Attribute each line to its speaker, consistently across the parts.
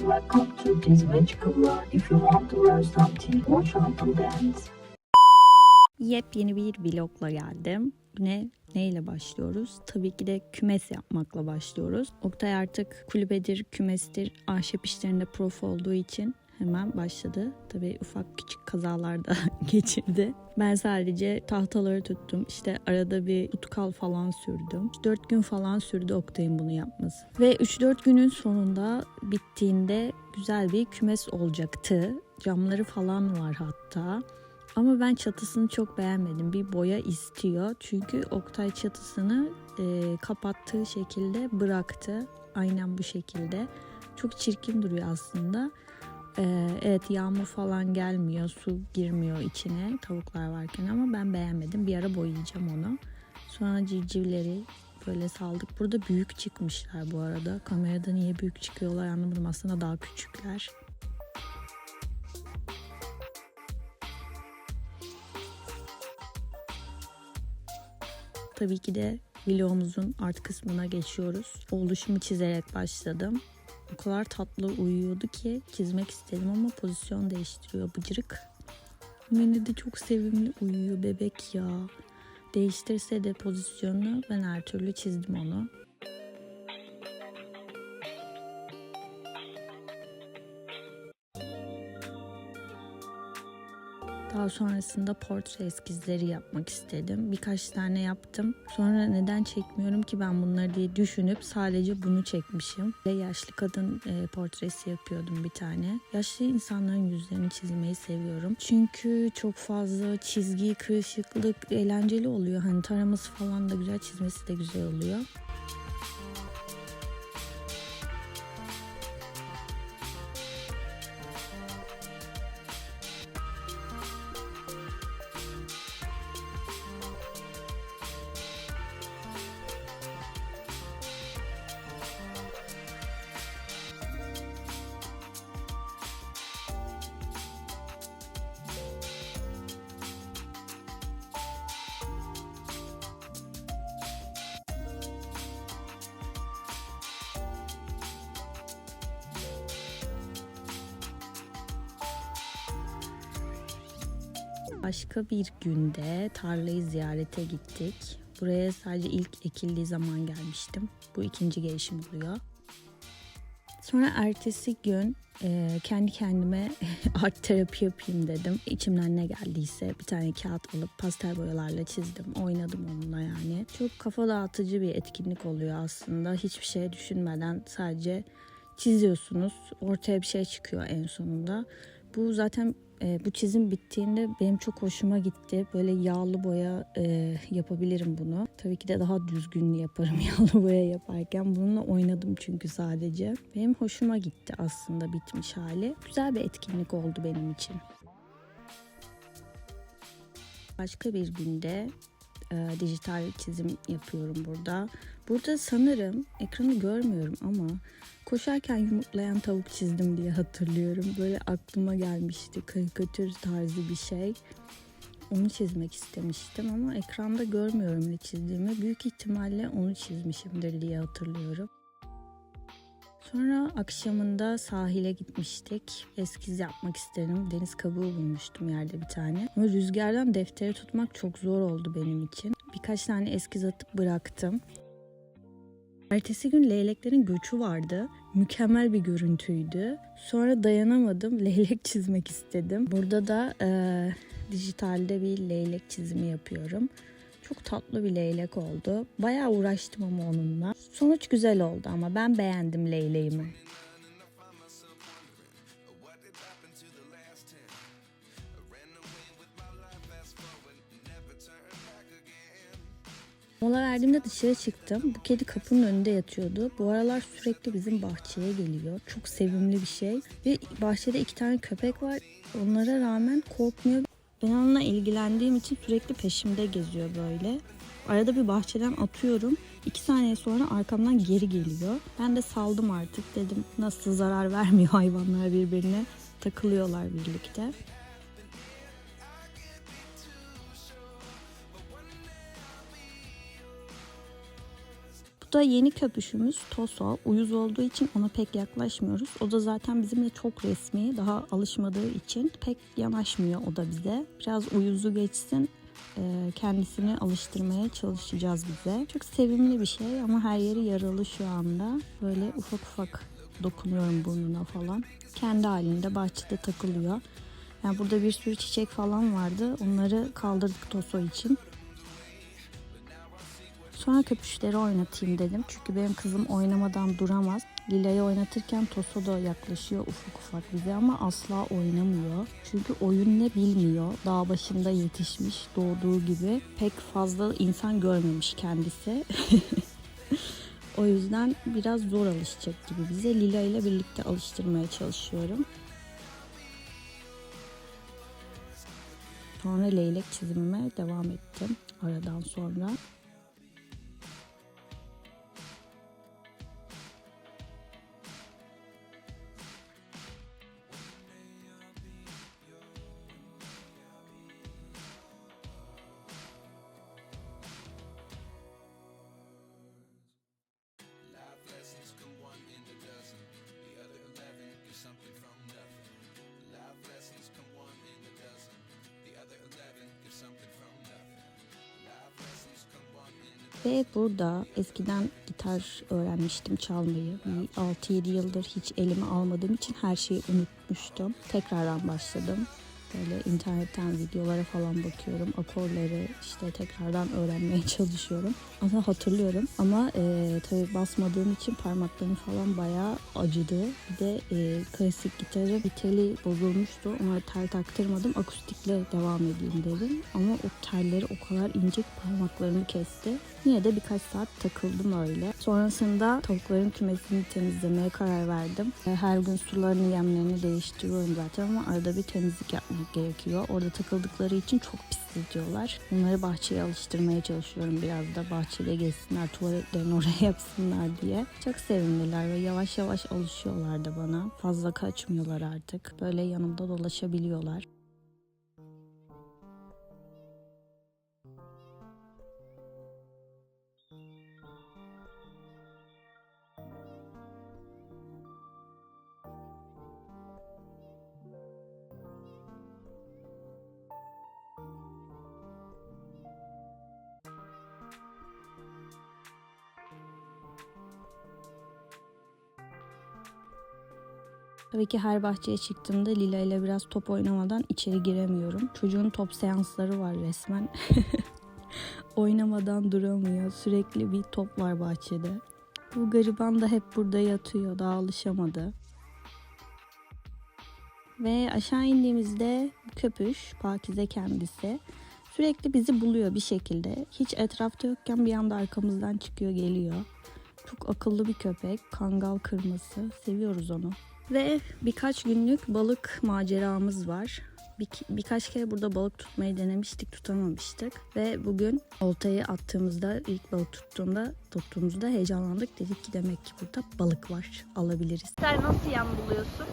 Speaker 1: Welcome to this magical world. If you want to learn something, watch out and dance.
Speaker 2: Yepyeni bir vlogla geldim. Ne neyle başlıyoruz? Tabii ki de kümes yapmakla başlıyoruz. Oktay artık kulübedir, kümestir, ahşap işlerinde prof olduğu için hemen başladı. Tabii ufak küçük kazalar da geçirdi. Ben sadece tahtaları tuttum. İşte arada bir tutkal falan sürdüm. 4 gün falan sürdü Oktay'ın bunu yapması. Ve 3-4 günün sonunda bittiğinde güzel bir kümes olacaktı. Camları falan var hatta. Ama ben çatısını çok beğenmedim. Bir boya istiyor. Çünkü Oktay çatısını e, kapattığı şekilde bıraktı. Aynen bu şekilde. Çok çirkin duruyor aslında. E, evet yağmur falan gelmiyor. Su girmiyor içine tavuklar varken ama ben beğenmedim. Bir ara boyayacağım onu. Sonra civcivleri böyle saldık. Burada büyük çıkmışlar bu arada. Kamerada niye büyük çıkıyorlar anlamadım. Aslında daha küçükler. Tabii ki de vlogumuzun art kısmına geçiyoruz. Oluşumu çizerek başladım. O kadar tatlı uyuyordu ki çizmek istedim ama pozisyon değiştiriyor bıcırık. Beni de çok sevimli uyuyor bebek ya. Değiştirse de pozisyonunu ben her türlü çizdim onu. Daha sonrasında portre eskizleri yapmak istedim. Birkaç tane yaptım. Sonra neden çekmiyorum ki ben bunları diye düşünüp sadece bunu çekmişim. Ve yaşlı kadın e, portresi yapıyordum bir tane. Yaşlı insanların yüzlerini çizmeyi seviyorum. Çünkü çok fazla çizgi, kırışıklık eğlenceli oluyor. Hani taraması falan da güzel, çizmesi de güzel oluyor. Başka bir günde tarlayı ziyarete gittik. Buraya sadece ilk ekildiği zaman gelmiştim. Bu ikinci gelişim oluyor. Sonra ertesi gün e, kendi kendime art terapi yapayım dedim. İçimden ne geldiyse bir tane kağıt alıp pastel boyalarla çizdim. Oynadım onunla yani. Çok kafa dağıtıcı bir etkinlik oluyor aslında. Hiçbir şey düşünmeden sadece çiziyorsunuz. Ortaya bir şey çıkıyor en sonunda. Bu zaten e, bu çizim bittiğinde benim çok hoşuma gitti. Böyle yağlı boya e, yapabilirim bunu. Tabii ki de daha düzgün yaparım yağlı boya yaparken. Bununla oynadım çünkü sadece. Benim hoşuma gitti aslında bitmiş hali. Güzel bir etkinlik oldu benim için. Başka bir günde e, dijital çizim yapıyorum burada. Burada sanırım ekranı görmüyorum ama koşarken yumurtlayan tavuk çizdim diye hatırlıyorum. Böyle aklıma gelmişti karikatür tarzı bir şey. Onu çizmek istemiştim ama ekranda görmüyorum ne çizdiğimi. Büyük ihtimalle onu çizmişimdir diye hatırlıyorum. Sonra akşamında sahile gitmiştik. Eskiz yapmak istedim. Deniz kabuğu bulmuştum yerde bir tane. Ama rüzgardan defteri tutmak çok zor oldu benim için. Birkaç tane eskiz atıp bıraktım. Ertesi gün leyleklerin göçü vardı. Mükemmel bir görüntüydü. Sonra dayanamadım. Leylek çizmek istedim. Burada da e, dijitalde bir leylek çizimi yapıyorum. Çok tatlı bir leylek oldu. Bayağı uğraştım ama onunla. Sonuç güzel oldu ama ben beğendim leyleğimi. Mola verdiğimde dışarı çıktım. Bu kedi kapının önünde yatıyordu. Bu aralar sürekli bizim bahçeye geliyor. Çok sevimli bir şey. Ve bahçede iki tane köpek var. Onlara rağmen korkmuyor. Ben onunla ilgilendiğim için sürekli peşimde geziyor böyle. Arada bir bahçeden atıyorum. İki saniye sonra arkamdan geri geliyor. Ben de saldım artık dedim. Nasıl zarar vermiyor hayvanlar birbirine. Takılıyorlar birlikte. Bu Burada yeni köpüşümüz Toso. Uyuz olduğu için ona pek yaklaşmıyoruz. O da zaten bizimle çok resmi. Daha alışmadığı için pek yanaşmıyor o da bize. Biraz uyuzu geçsin e, kendisini alıştırmaya çalışacağız bize. Çok sevimli bir şey ama her yeri yaralı şu anda. Böyle ufak ufak dokunuyorum burnuna falan. Kendi halinde bahçede takılıyor. Yani burada bir sürü çiçek falan vardı. Onları kaldırdık Toso için. Sonra köpüşleri oynatayım dedim. Çünkü benim kızım oynamadan duramaz. Lila'yı oynatırken Toso da yaklaşıyor ufak ufak bize ama asla oynamıyor. Çünkü oyun ne bilmiyor. Dağ başında yetişmiş doğduğu gibi. Pek fazla insan görmemiş kendisi. o yüzden biraz zor alışacak gibi bize. Lila ile birlikte alıştırmaya çalışıyorum. Sonra leylek çizimime devam ettim aradan sonra. Ve burada eskiden gitar öğrenmiştim çalmayı. Bir 6-7 yıldır hiç elime almadığım için her şeyi unutmuştum. Tekrardan başladım. Böyle internetten videolara falan bakıyorum. Akorları işte tekrardan öğrenmeye çalışıyorum. Aslında hatırlıyorum ama e, tabii basmadığım için parmaklarım falan bayağı acıdı. Bir de e, klasik gitarı bir teli bozulmuştu. Ona tel taktırmadım. Akustikle devam edeyim dedim. Ama o telleri o kadar ince parmaklarımı kesti. Yine de birkaç saat takıldım öyle. Sonrasında tavukların kümesini temizlemeye karar verdim. E, Her gün sularını, yemlerini değiştiriyorum zaten ama arada bir temizlik yapmak gerekiyor. Orada takıldıkları için çok pisliyorlar. Bunları bahçeye alıştırmaya çalışıyorum. Biraz da bahçede gezsinler, tuvaletlerini oraya yapsınlar diye. Çok sevimliler ve yavaş yavaş alışıyorlar da bana. Fazla kaçmıyorlar artık. Böyle yanımda dolaşabiliyorlar. Tabii ki her bahçeye çıktığımda Lila ile biraz top oynamadan içeri giremiyorum. Çocuğun top seansları var resmen. oynamadan duramıyor. Sürekli bir top var bahçede. Bu gariban da hep burada yatıyor. Daha alışamadı. Ve aşağı indiğimizde köpüş, Pakize kendisi sürekli bizi buluyor bir şekilde. Hiç etrafta yokken bir anda arkamızdan çıkıyor geliyor. Çok akıllı bir köpek. Kangal kırması. Seviyoruz onu. Ve birkaç günlük balık maceramız var. Bir, birkaç kere burada balık tutmayı denemiştik, tutamamıştık. Ve bugün oltayı attığımızda, ilk balık tuttuğunda, tuttuğumuzda heyecanlandık. Dedik ki demek ki burada balık var, alabiliriz. Sen nasıl yem buluyorsun?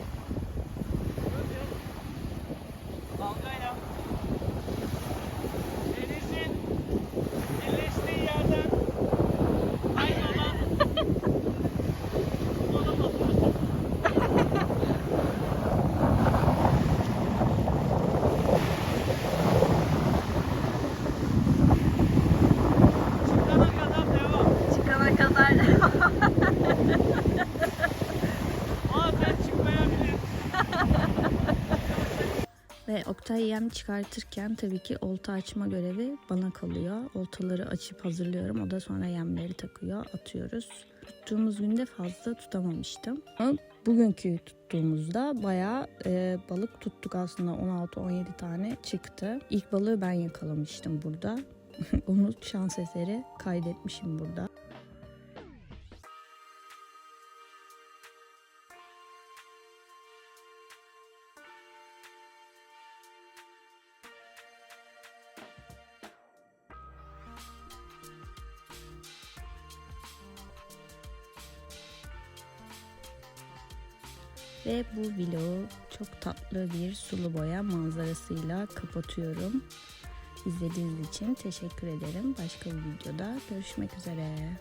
Speaker 2: Oktay yem çıkartırken tabii ki olta açma görevi bana kalıyor. Oltaları açıp hazırlıyorum. O da sonra yemleri takıyor, atıyoruz. Tuttuğumuz günde fazla tutamamıştım. Ama bugünkü tuttuğumuzda bayağı e, balık tuttuk aslında 16-17 tane çıktı. İlk balığı ben yakalamıştım burada. Onu şans eseri kaydetmişim burada. Ve bu vlogu çok tatlı bir sulu boya manzarasıyla kapatıyorum. İzlediğiniz için teşekkür ederim. Başka bir videoda görüşmek üzere.